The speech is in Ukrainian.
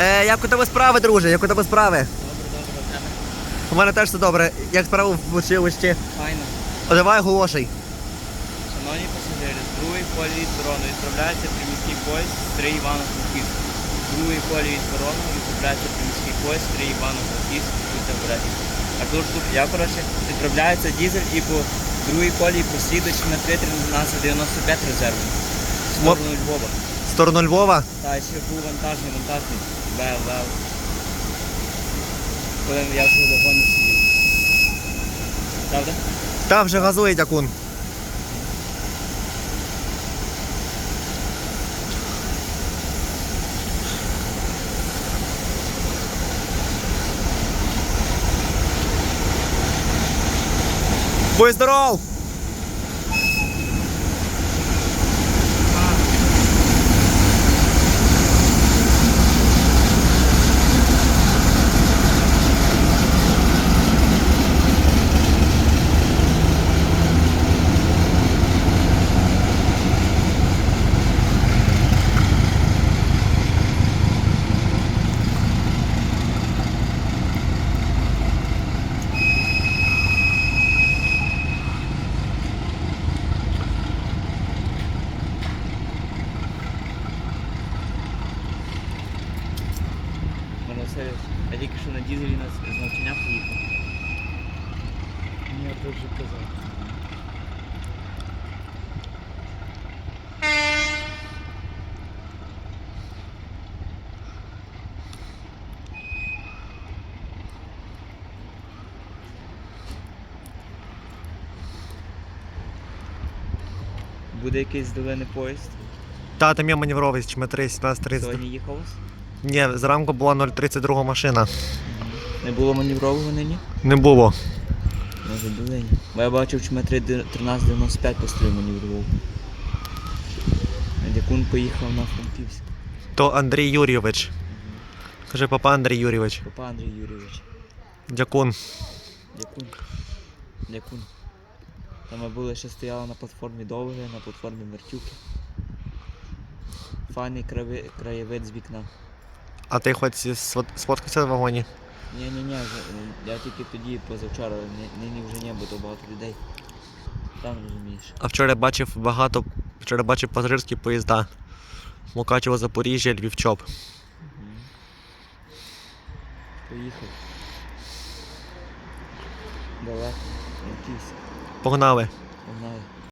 Е, як у тебе справи, друже? Як у тебе справи? Добре, добре. У мене теж все добре. Як справи в училищі? Файно. О, давай оголошуй. Шановні пасажири, з другої колії від Ворону відправляється приміський поїзд з 3 Івано-Франківськ. З другої колії від Ворону відправляється приміський поїзд з 3 Івано-Франківськ. Будьте обережні. Тут я, коротше, відправляється дізель і по другій колії прослідуючи на 3 1395 резервний. В сторону Львова. Сторону Львова. Та ще був вантажний, вантажний. Вел, вел. Коли я в вагоні сидів. Правда? Там вже газує дякун. Будь здоров! Все, я тільки що на дізелі на з навчання поїхав. Ні, я вже казав. Буде якийсь зелений поїзд. Та, там є маневровий чметри 1730. Сьогодні їхав. Ні, зранку була 032 машина. Не було маневрового нині? Не було. Може долині. Бо я бачив, що метри 1395 постріл маневрував. Дякун поїхав на Франківськ. То Андрій Юрійович. Каже, папа Андрій Юрійович. Папа Андрій Юрійович. Дякун. Дякун. Дякун. Там ми були ще стояли на платформі довге, на платформі Мертюки. Файний краєвид з вікна. А ти хоч сфот- сфоткався в вагоні? Ні, ні, ні, я тільки тоді позавчора, нині вже не, бо то багато людей. Там розумієш. А вчора бачив багато. Вчора бачив пасажирські поїзда. Мукачево, Запоріжжя, Львів ЧОП. Мгм. Поїхав. Далеко. Франківськ. Погнали.